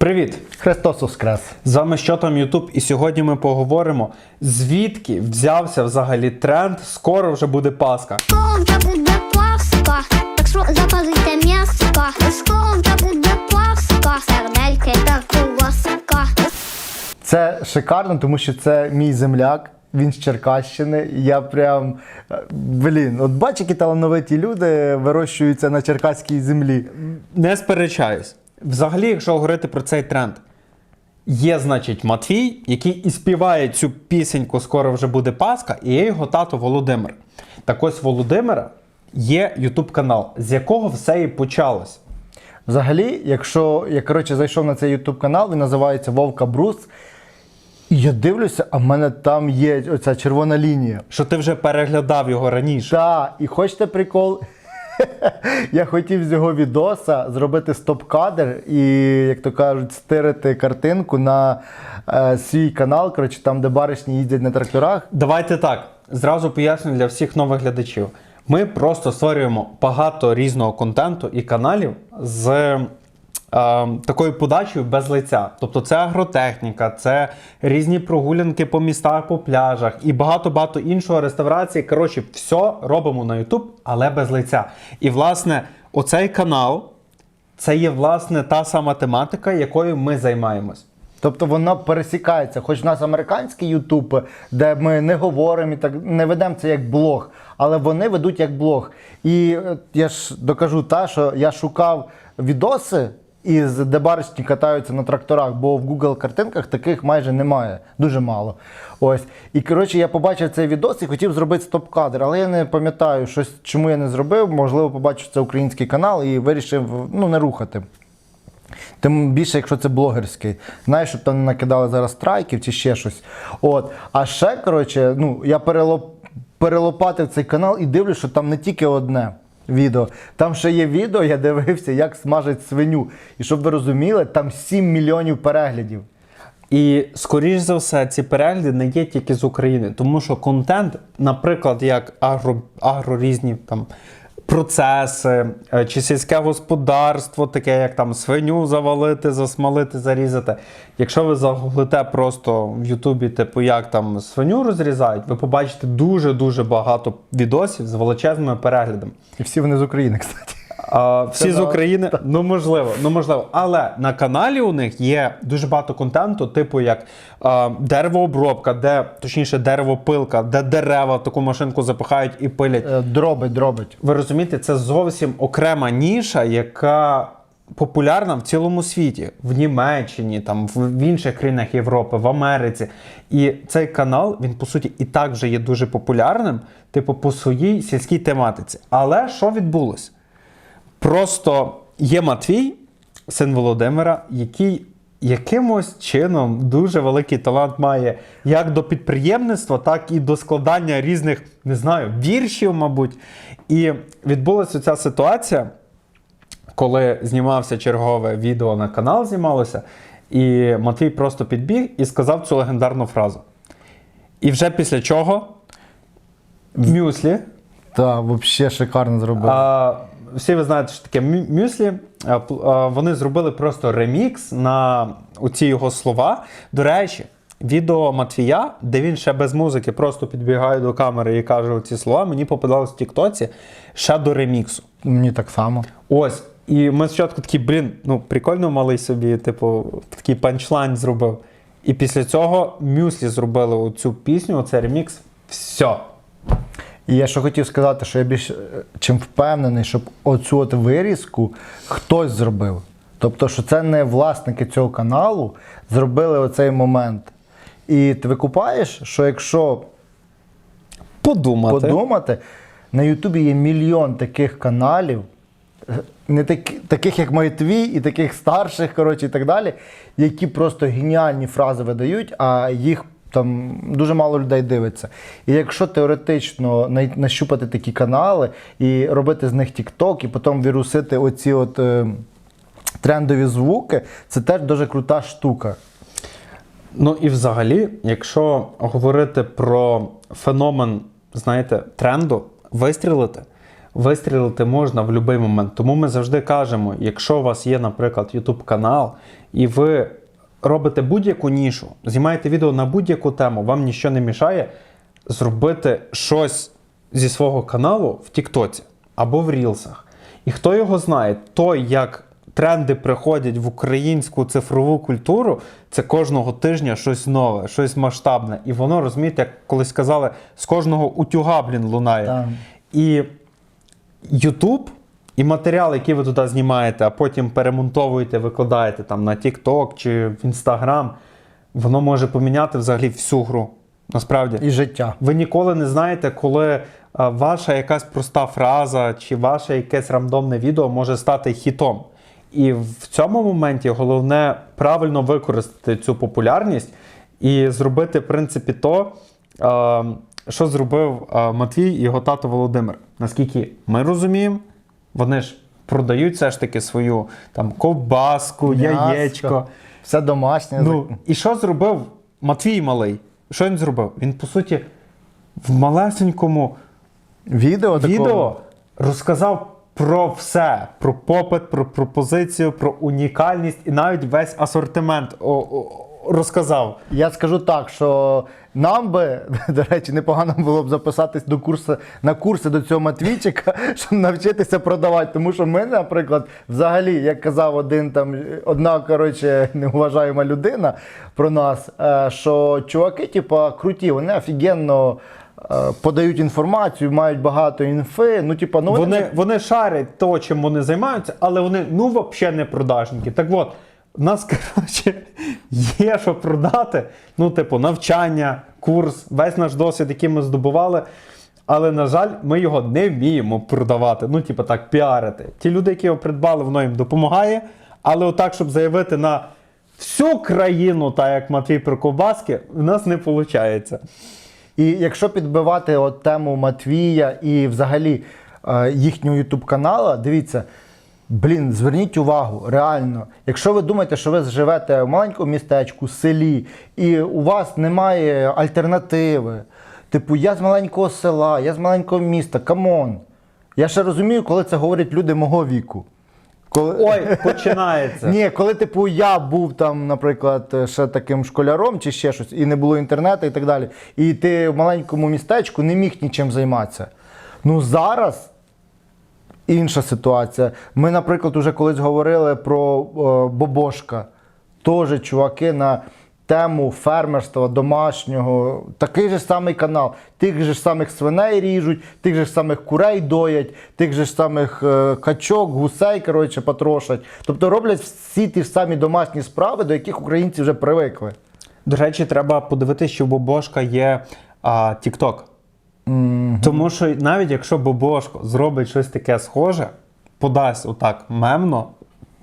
Привіт! Христос Воскрес! З вами що там Ютуб, і сьогодні ми поговоримо, звідки взявся взагалі тренд. Скоро вже буде Пасха. Скоро буде Пасха, так що запалите м'яско. Скоро буде Пасха, сердельки та колоска. Це шикарно, тому що це мій земляк. Він з Черкащини. Я прям е, блін, от бач, які талановиті люди вирощуються на черкаській землі. Не сперечаюсь. Взагалі, якщо говорити про цей тренд, є, значить, Матвій, який і співає цю пісеньку Скоро вже буде Пасха, і є його тато Володимир. Так ось Володимира є Ютуб канал, з якого все і почалось. Взагалі, якщо я коротше зайшов на цей YouTube канал, він називається Вовка Брус. І я дивлюся, а в мене там є оця червона лінія. Що ти вже переглядав його раніше. Так, і хочете прикол? Я хотів з його відоса зробити стоп-кадр і, як то кажуть, стирити картинку на е, свій канал, коротше, там, де баришні їздять на тракторах. Давайте так. Зразу поясню для всіх нових глядачів. Ми просто створюємо багато різного контенту і каналів з такою подачею без лиця. Тобто це агротехніка, це різні прогулянки по містах, по пляжах і багато-багато іншого реставрації. Коротше, все робимо на YouTube, але без лиця. І власне, оцей канал це є власне та сама тематика, якою ми займаємось. Тобто воно пересікається. Хоч в нас американський Ютуб, де ми не говоримо і так не ведемо це як блог, але вони ведуть як блог. І е, я ж докажу та, що я шукав відоси. Із де баришні катаються на тракторах, бо в Google картинках таких майже немає, дуже мало. Ось. І коротше, я побачив цей відос і хотів зробити стоп-кадр, але я не пам'ятаю, щось, чому я не зробив. Можливо, побачив це український канал і вирішив ну, не рухати. Тим більше, якщо це блогерський. Знаєш, щоб там не накидали зараз страйків чи ще щось. От. А ще, коротше, ну, я перелоп... перелопатив цей канал і дивлюсь, що там не тільки одне відео. Там ще є відео, я дивився, як смажать свиню. І щоб ви розуміли, там 7 мільйонів переглядів. І скоріш за все, ці перегляди не є тільки з України, тому що контент, наприклад, як агро, агрорізні там процеси е, чи сільське господарство, таке як там свиню завалити, засмалити, зарізати. Якщо ви загуглите просто в Ютубі, типу, як там свиню розрізають, ви побачите дуже-дуже багато відосів з величезними переглядами. І всі вони з України, кстати. А, всі з. України, ну можливо, ну можливо. Але на каналі у них є дуже багато контенту, типу як а, деревообробка, де точніше деревопилка, де дерева в таку машинку запихають і пилять. Е, Дробить, дробить. Ви розумієте, це зовсім окрема ніша, яка популярна в цілому світі, в Німеччині, там в в інших країнах Європи, в Америці. І цей канал він по суті і так вже є дуже популярним, типу по своїй сільській тематиці. Але що відбулося? Просто є Матвій, син Володимира, який якимось чином дуже великий талант має як до підприємництва, так і до складання різних, не знаю, віршів, мабуть. І відбулася ця ситуація, коли знімався чергове відео на канал, знімалося, і Матвій просто підбіг і сказав цю легендарну фразу. І вже після чого мюслі. Так, взагалі шикарно зробили. А, всі ви знаєте, що таке мюслі. Пл- а, Вони зробили просто ремікс на оці його слова. До речі, відео Матвія, де він ще без музики просто підбігає до камери і каже оці слова, мені попадалось в Тіктоці ще до реміксу. Мені так само. Ось. І ми спочатку такі, блін, ну прикольно малий собі, типу, такий панчлайн зробив. І після цього мюслі зробили оцю пісню, оцей ремікс. Все. І я що хотів сказати, що я більш е, чим впевнений, щоб оцю от вирізку хтось зробив. Тобто, що це не власники цього каналу зробили оцей момент. І ти викупаєш, що якщо Подумати. подумати, на Ютубі є мільйон таких каналів, не такі, таких як мої твій, і таких старших, коротше, і так далі, які просто геніальні фрази видають, а їх там дуже мало людей дивиться. І якщо теоретично нащупати такі канали і робити з них TikTok, і потім вірусити оці от е, трендові звуки, це теж дуже крута штука. Ну і взагалі, якщо говорити про феномен, знаєте, тренду, вистрілити, вистрілити можна в будь-який момент. Тому ми завжди кажемо: якщо у вас є, наприклад, YouTube канал, і ви робите будь-яку нішу, знімаєте відео на будь-яку тему, вам нічого не мішає зробити щось зі свого каналу в Тіктоці або в Рілсах. І хто його знає, той, як тренди приходять в українську цифрову культуру, це кожного тижня щось нове, щось масштабне. І воно, розумієте, як колись казали, з кожного утюга, блін, лунає. Так. І YouTube і матеріал, який ви туди знімаєте, а потім перемонтовуєте, викладаєте там на TikTok чи в Instagram, воно може поміняти взагалі всю гру. Насправді. І життя. Ви ніколи не знаєте, коли ваша якась проста фраза чи ваше якесь рандомне відео може стати хітом. І в цьому моменті головне правильно використати цю популярність і зробити, в принципі, то, що зробив Матвій і його тато Володимир. Наскільки ми розуміємо, вони ж продають все ж таки свою там ковбаску, М'яско, яєчко. Все домашнє. Ну, і що зробив Матвій малий? Що він зробив? Він, по суті, в малесенькому Відео, такого. відео розказав про все: про попит, про пропозицію, про унікальність і навіть весь асортимент о, о, розказав. Я скажу так, що нам би, до речі, непогано було б записатись до курсу, на курси до цього Матвійчика, щоб навчитися продавати. Тому що ми, наприклад, взагалі, як казав один там, одна, коротше, неуважаєма людина про нас, е, що чуваки, типа, круті, вони офігенно е, подають інформацію, мають багато інфи. Ну, типа, ну Вони, вони шарять то, чим вони займаються, але вони ну взагалі не продажники. Так от, у нас, коротше, є що продати. Ну, типу, навчання, курс, весь наш досвід, який ми здобували. Але, на жаль, ми його не вміємо продавати. Ну, типу так, піарити. Ті люди, які його придбали, воно їм допомагає. Але отак, щоб заявити на всю країну, так як Матвій про ковбаски, в нас не виходить. І якщо підбивати от тему Матвія і взагалі е, їхнього ютуб канала, дивіться, блін, зверніть увагу, реально, якщо ви думаєте, що ви живете в маленькому містечку, селі, і у вас немає альтернативи, типу, я з маленького села, я з маленького міста, камон. Я ще розумію, коли це говорять люди мого віку. Коли... Ой, починається. Ні, коли, типу, я був там, наприклад, ще таким школяром чи ще щось, і не було інтернету і так далі. І ти в маленькому містечку не міг нічим займатися. Ну зараз інша ситуація. Ми, наприклад, уже колись говорили про е, Бобошка. Теж чуваки на тему фермерства домашнього. Такий же самий канал. Тих же самих свиней ріжуть, тих же самих курей доять, тих же самих е, качок, гусей, коротше, потрошать. Тобто роблять всі ті самі домашні справи, до яких українці вже привикли. До речі, треба подивитися, що Бобошка є а, TikTok. Тому що навіть якщо Бобошко зробить щось таке схоже, подасть отак мемно,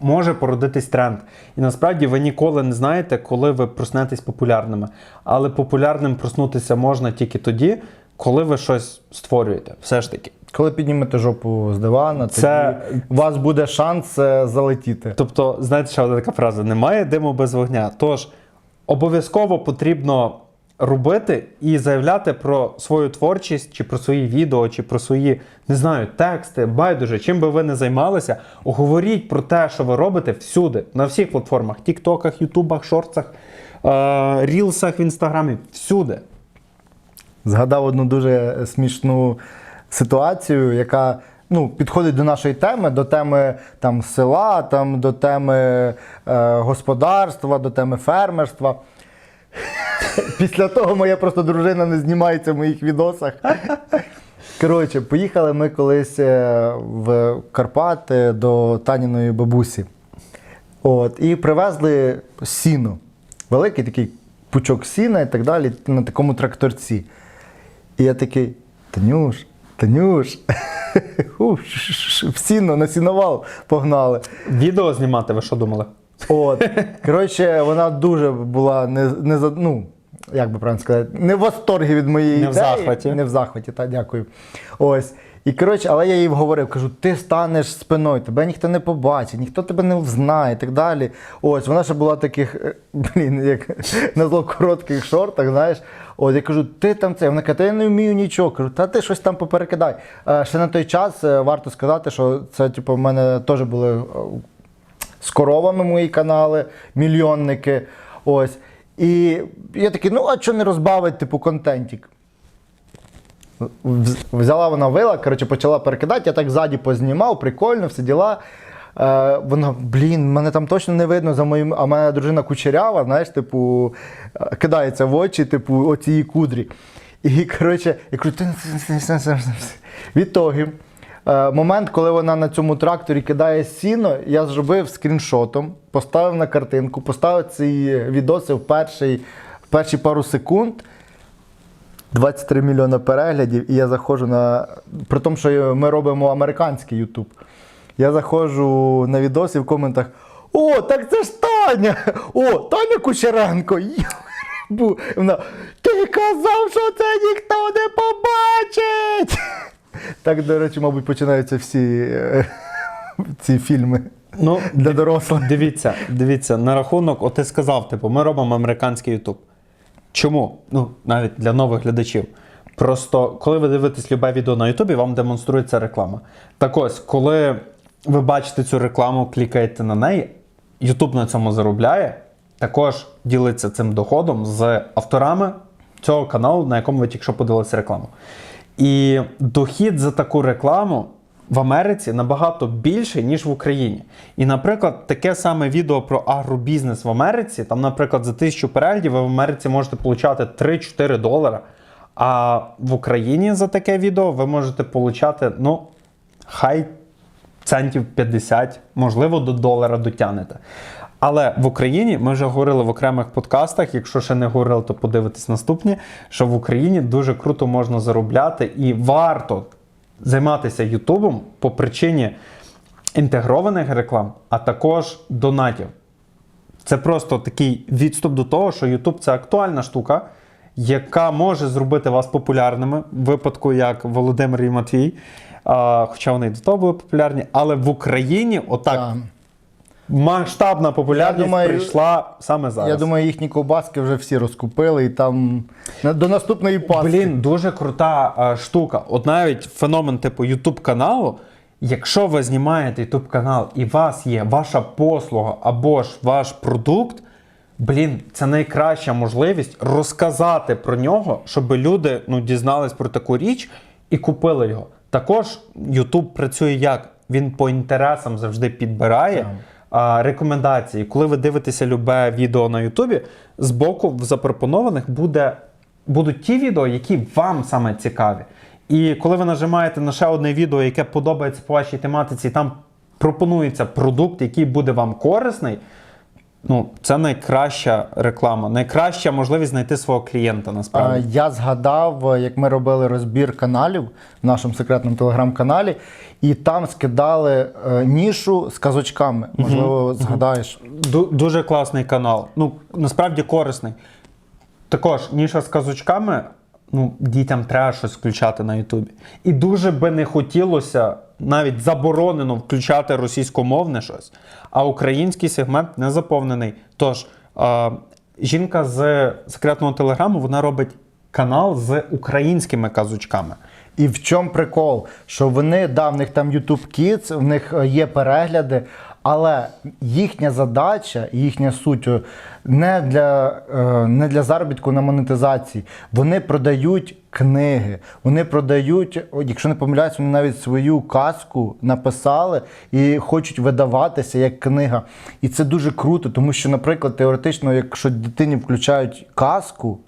може породитись тренд. І насправді ви ніколи не знаєте, коли ви проснетесь популярними. Але популярним проснутися можна тільки тоді, коли ви щось створюєте. Все ж таки. Коли піднімете жопу з дивана, Це- тоді у вас буде шанс е, залетіти. Тобто, знаєте, ще одна така фраза: немає диму без вогня. Тож обов'язково потрібно робити і заявляти про свою творчість, чи про свої відео, чи про свої, не знаю, тексти, байдуже, чим би ви не займалися, говоріть про те, що ви робите всюди, на всіх платформах: Тіктоках, Ютубах, Шортсах, е- Рілсах в Інстаграмі, всюди. Згадав одну дуже смішну ситуацію, яка ну, підходить до нашої теми, до теми там, села, там, до теми е, господарства, до теми фермерства. Після того моя просто дружина не знімається в моїх відосах. Коротше, поїхали ми колись е, в Карпати до Таніної бабусі. От, і привезли сіно. Великий такий пучок сіна і так далі на такому тракторці. І я такий: Танюш, Танюш, в сіно, на сіновал погнали. Відео знімати, ви що думали? От. Коротше, вона дуже була не, не за- ну, як би правильно сказати, не в восторгі від моєї Не в ідеї. захваті. Не в захваті, так, дякую. Ось. І коротше, але я їй говорив, кажу, ти станеш спиною, тебе ніхто не побачить, ніхто тебе не взнає і так далі. Ось вона ще була в таких, е, блін, як на зло коротких шортах, знаєш. От я кажу, ти там це. Вона каже, та я не вмію нічого. Кажу, та ти щось там поперекидай. Е, ще на той час е, варто сказати, що це, типу, в мене теж були з коровами мої канали, мільйонники. Ось. І я такий, ну а що не розбавить, типу, контентик? Взяла вона вила, коротше, почала перекидати, я так ззаді познімав, прикольно, все діла. Е, вона, блін, мене там точно не видно за моїм. А мене дружина кучерява, знаєш, типу, е, кидається в очі, типу, оці кудрі. І коротше, я кажу, ти відтоги. Е, момент, коли вона на цьому тракторі кидає сіно, я зробив скріншотом, поставив на картинку, поставив ці відоси в перший, перші пару секунд. 23 мільйони переглядів, і я заходжу на. При тому, що ми робимо американський Ютуб. Я заходжу на відоси в коментах: О, так це ж Таня! О, Таня Кучеренко! Вона, Ти казав, що це ніхто не побачить! Так, до речі, мабуть, починаються всі е, ці фільми Ну, для дорослих. Дивіться, дивіться, на рахунок, от ти сказав, типу, ми робимо американський Ютуб. Чому? Ну, навіть для нових глядачів. Просто коли ви дивитесь любе відео на Ютубі, вам демонструється реклама. Так ось, коли ви бачите цю рекламу, клікаєте на неї, Ютуб на цьому заробляє, також ділиться цим доходом з авторами цього каналу, на якому ви тільки що подивилися рекламу. І дохід за таку рекламу в Америці набагато більший, ніж в Україні. І, наприклад, таке саме відео про агробізнес в Америці, там, наприклад, за тисячу переглядів ви в Америці можете получати 3-4 долара. А в Україні за таке відео ви можете получати, ну, хай центів 50, можливо, до долара дотягнете. Але в Україні ми вже говорили в окремих подкастах. Якщо ще не говорили, то подивитись наступні. Що в Україні дуже круто можна заробляти і варто займатися Ютубом по причині інтегрованих реклам, а також донатів. Це просто такий відступ до того, що YouTube це актуальна штука, яка може зробити вас популярними, в випадку як Володимир і Матвій. А, хоча вони і до того були популярні, але в Україні отак Так. Масштабна популярність Я думаю, прийшла саме зараз. Я думаю, їхні ковбаски вже всі розкупили і там до наступної паски. Блін, дуже крута е, штука. От навіть феномен типу YouTube каналу. Якщо ви знімаєте YouTube канал і у вас є ваша послуга або ж ваш продукт, блін, це найкраща можливість розказати про нього, щоб люди ну, дізнались про таку річ і купили його. Також YouTube працює як? Він по інтересам завжди підбирає а, рекомендації. Коли ви дивитеся любе відео на Ютубі, з боку в запропонованих буде, будуть ті відео, які вам саме цікаві. І коли ви нажимаєте на ще одне відео, яке подобається по вашій тематиці, і там пропонується продукт, який буде вам корисний. Ну, це найкраща реклама, найкраща можливість знайти свого клієнта насправді. Я згадав, е, як ми робили розбір каналів в нашому секретному телеграм-каналі, і там скидали е, нішу з казочками. Можливо, згадаєш. Ду- дуже класний канал. Ну, насправді корисний. Також ніша з казочками. Ну, дітям треба щось включати на Ютубі. І дуже би не хотілося навіть заборонено включати російськомовне щось, а український сегмент не заповнений. Тож, е, жінка з секретного телеграму вона робить канал з українськими казочками. І в чому прикол? Що вони, да, в них там YouTube Kids, в них е, є перегляди, але їхня задача, їхня суть е, не для, е, не для заробітку на монетизації. Вони продають книги, вони продають, якщо не помиляюсь, вони навіть свою казку написали і хочуть видаватися як книга. І це дуже круто, тому що, наприклад, теоретично, якщо дитині включають казку.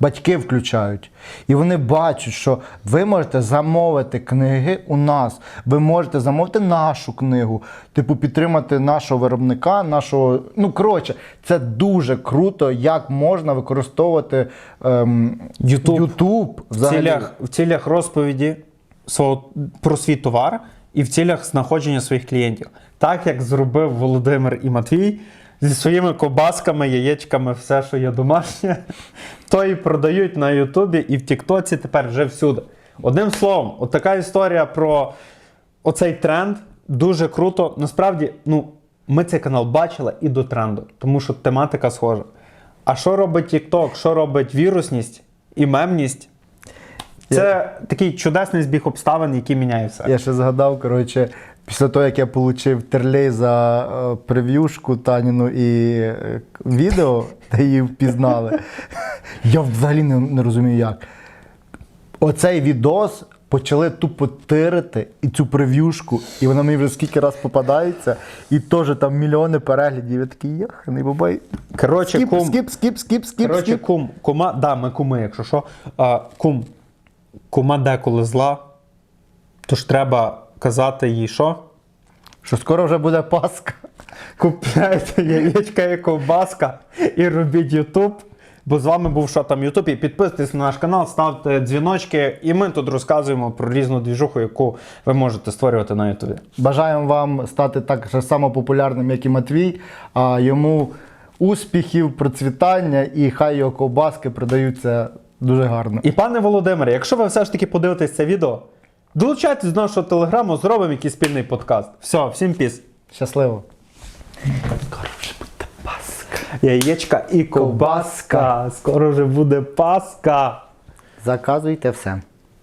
Батьки включають. І вони бачать, що ви можете замовити книги у нас, ви можете замовити нашу книгу, типу підтримати нашого виробника, нашого. Ну, коротше, це дуже круто, як можна використовувати ем, YouTube. YouTube В цілях, в цілях розповіді свого, про свій товар і в цілях знаходження своїх клієнтів. Так як зробив Володимир і Матвій зі своїми кобасками, яєчками, все, що є домашнє, то і продають на Ютубі і в Тіктоці тепер вже всюди. Одним словом, от така історія про оцей тренд дуже круто. Насправді, ну, ми цей канал бачили і до тренду, тому що тематика схожа. А що робить TikTok, що робить вірусність і мемність? Це такий чудесний збіг обставин, який міняє все. Я ще згадав, коротше, після того, як я отримав терлей за е, прев'юшку Таніну і е, відео, де її впізнали, я взагалі не, не розумію як. Оцей відос почали тупо тирити і цю прев'юшку, і вона мені вже скільки раз попадається, і теж там мільйони переглядів. Я такий яханий бабай. Коротше, Скіп, кум, скіп, скіп, скіп, скіп, коротше, скіп. кум, кума, да, ми куми, якщо що. А, кум, кума деколи зла, тож треба казати їй що? Що скоро вже буде Пасха. Купляйте яєчка і ковбаска і робіть Ютуб. Бо з вами був що там Ютуб. І підписуйтесь на наш канал, ставте дзвіночки, і ми тут розказуємо про різну двіжуху, яку ви можете створювати на Ютубі. Бажаємо вам стати так же само популярним, як і Матвій, а йому успіхів, процвітання і хай його ковбаски продаються дуже гарно. І пане Володимире, якщо ви все ж таки подивитесь це відео, долучайтесь до нашого телеграму, зробимо якийсь спільний подкаст. Все, всім піс. Щасливо! Скоро вже буде паска. Яєчка і ковбаска. Скоро вже буде Пасха. Заказуйте все.